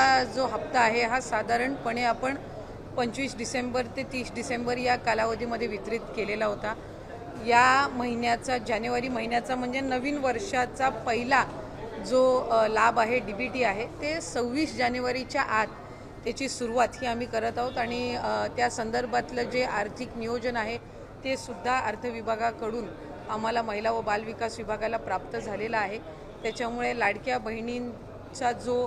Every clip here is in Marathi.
महिन्याचा जो हप्ता आहे हा साधारणपणे आपण पंचवीस डिसेंबर ते तीस डिसेंबर या कालावधीमध्ये वितरित केलेला होता. या महिन्याचा जानेवारी महिन्याचा म्हणजे नवीन वर्षाचा पहिला जो लाभ आहे डी बी टी आहे ते सव्वीस जानेवारीच्या आत त्याची सुरुवात ही आम्ही करत आहोत आणि त्या संदर्भातलं जे आर्थिक नियोजन आहे ते सुद्धा अर्थ विभागाकडून आम्हाला महिला व बालविकास विभागाला प्राप्त झालेला आहे. त्याच्यामुळे लाडक्या बहिणींचा जो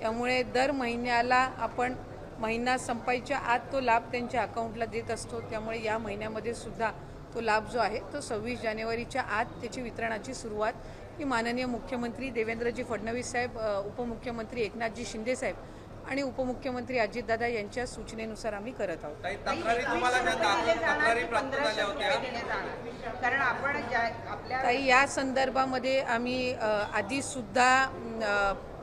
त्यामुळे दर महिन्याला आपण महिना संपायच्या आत तो लाभ त्यांच्या अकाउंटला देत असतो. त्यामुळे या महिन्यामध्ये सुद्धा तो लाभ जो आहे तो सव्वीस जानेवारीच्या आत त्याची वितरणाची सुरुवात ही माननीय मुख्यमंत्री देवेंद्रजी फडणवीस साहेब उपमुख्यमंत्री एकनाथजी शिंदे साहेब आणि उपमुख्यमंत्री अजितदादा यांच्या सूचनेनुसार आम्ही करत आहोत. काही तक्रारी तुम्हाला ज्या दा- तक्रारी प्राप्त झाल्या होत्या. कारण आपण ज्या आपल्या ताई या संदर्भामध्ये आम्ही आधीसुद्धा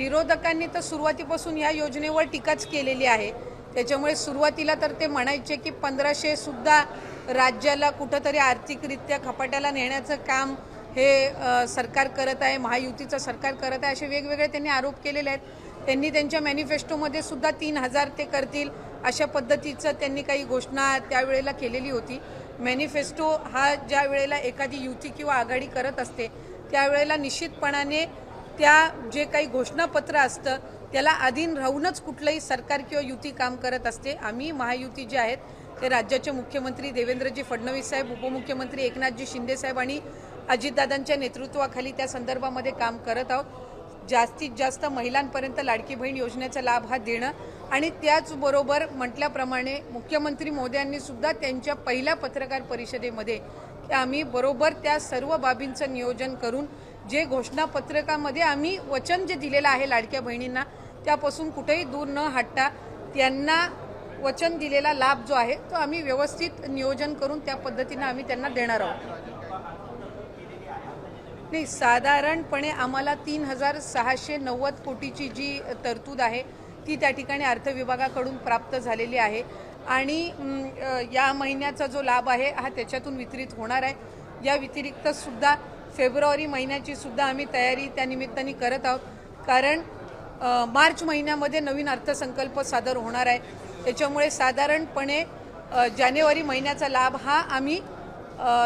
विरोधकांनी तर सुरुवातीपासून या योजनेवर टीकाच केलेली आहे. त्याच्यामुळे सुरुवातीला तर ते म्हणायचे की पंधराशेसुद्धा राज्याला कुठंतरी आर्थिकरित्या खपाट्याला नेण्याचं काम हे सरकार करत आहे महायुतीचं सरकार करत आहे असे वेगवेगळे त्यांनी आरोप केलेले आहेत. त्यांनी त्यांच्या मॅनिफेस्टोमध्ये सुद्धा तीन हजार ते करतील अशा पद्धतीचं त्यांनी काही घोषणा त्यावेळेला केलेली होती. मॅनिफेस्टो हा ज्या वेळेला एखादी युती किंवा आघाडी करत असते त्यावेळेला निश्चितपणाने त्या जे काही घोषणापत्र असतं त्याला अधीन राहूनच कुठलंही सरकार किंवा युती काम करत असते. आम्ही महायुती जे आहेत ते राज्याचे मुख्यमंत्री देवेंद्रजी फडणवीस साहेब उपमुख्यमंत्री एकनाथजी शिंदे साहेब आणि अजितदादांच्या नेतृत्वाखाली त्या संदर्भामध्ये काम करत आहोत. जास्तीत जास्त महिलांपर्यंत लाडकी बहीण योजनेचा लाभ हा देणं आणि त्याचबरोबर म्हटल्याप्रमाणे मुख्यमंत्री मोदयांनी सुद्धा त्यांच्या पहिल्या पत्रकार परिषदेमध्ये ते आम्ही बरोबर त्या सर्व बाबींचं नियोजन करून जे घोषणापत्रकामध्ये आम्ही वचन जे दिलेलं आहे लाडक्या बहिणींना त्यापासून कुठेही दूर न हटता त्यांना वचन दिलेला लाभ जो आहे तो आम्ही व्यवस्थित नियोजन करून त्या पद्धतीनं आम्ही त्यांना देणार आहोत. नाही साधारणपणे आम्हाला तीन हजार सहाशे नव्वद कोटीची जी तरतूद आहे ती त्या ठिकाणी अर्थविभागाकडून प्राप्त झालेली आहे. आणि या महिन्याचा जो लाभ आहे हा त्याच्यातून वितरित होणार आहे. या व्यतिरिक्त सुद्धा फेब्रुवारी महिन्याची सुद्धा आम्ही तयारी त्या निमित्ताने करत आहोत. कारण मार्च महिन्यामध्ये नवीन अर्थसंकल्प सादर होणार आहे. त्याच्यामुळे साधारणपणे जानेवारी महिन्याचा लाभ हा आम्ही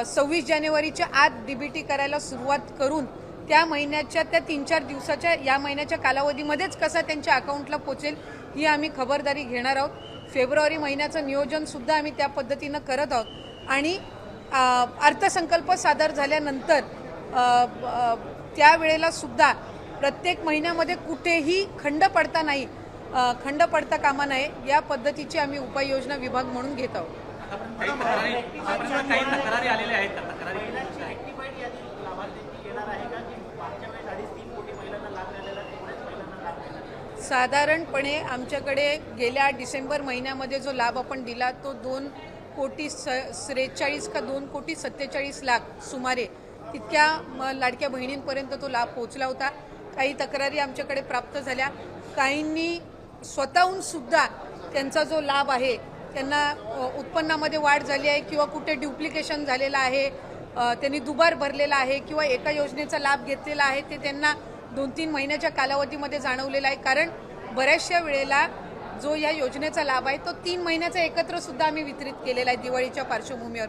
सव्वीस जानेवारीच्या आत डीबीटी करायला सुरुवात करून त्या महिन्याच्या त्या तीन चार दिवसाच्या या महिन्याच्या कालावधीमध्येच कसा त्यांच्या अकाउंटला पोचेल ही आम्ही खबरदारी घेणार आहोत. फेब्रुवारी महिन्याचं नियोजनसुद्धा आम्ही त्या पद्धतीनं करत आहोत. आणि अर्थसंकल्प सादर झाल्यानंतर त्यावेळेला सुद्धा प्रत्येक महिन्यामध्ये कुठेही खंड पडता नाही खंड पडता कामा नये या पद्धतीची आम्ही उपाययोजना विभाग म्हणून घेत आहोत काही तक्रारी आतापर्यंत काही तक्रारी आलेल्या आहेत का तक्रारी साधारणपणे आमच्याकडे गेल्या डिसेंबर महिन्यामध्ये जो लाभ आपण दिला तो दोन कोटी स त्रेचाळीस का दोन कोटी सत्तेचाळीस लाख सुमारे तितक्या म लाडक्या बहिणींपर्यंत तो लाभ पोहोचला होता. काही तक्रारी आमच्याकडे प्राप्त झाल्या. काहींनी स्वतःहून सुद्धा त्यांचा जो लाभ आहे त्यांना उत्पन्नामध्ये वाढ झाली आहे किंवा कुठे ड्युप्लिकेशन झालेलं आहे त्यांनी दुबार भरलेला आहे किंवा एका योजनेचा लाभ घेतलेला आहे ते त्यांना दोन तीन महिन्याच्या कालावधीमध्ये जाणवलेलं आहे. कारण बऱ्याचशा वेळेला जो या योजनेचा लाभ आहे तो तीन महिन्याचा एकत्र सुद्धा आम्ही वितरित केलेला आहे दिवाळीच्या पार्श्वभूमीवर.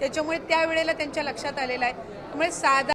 त्याच्यामुळे त्यावेळेला त्यांच्या लक्षात आलेला आहे. त्यामुळे साधा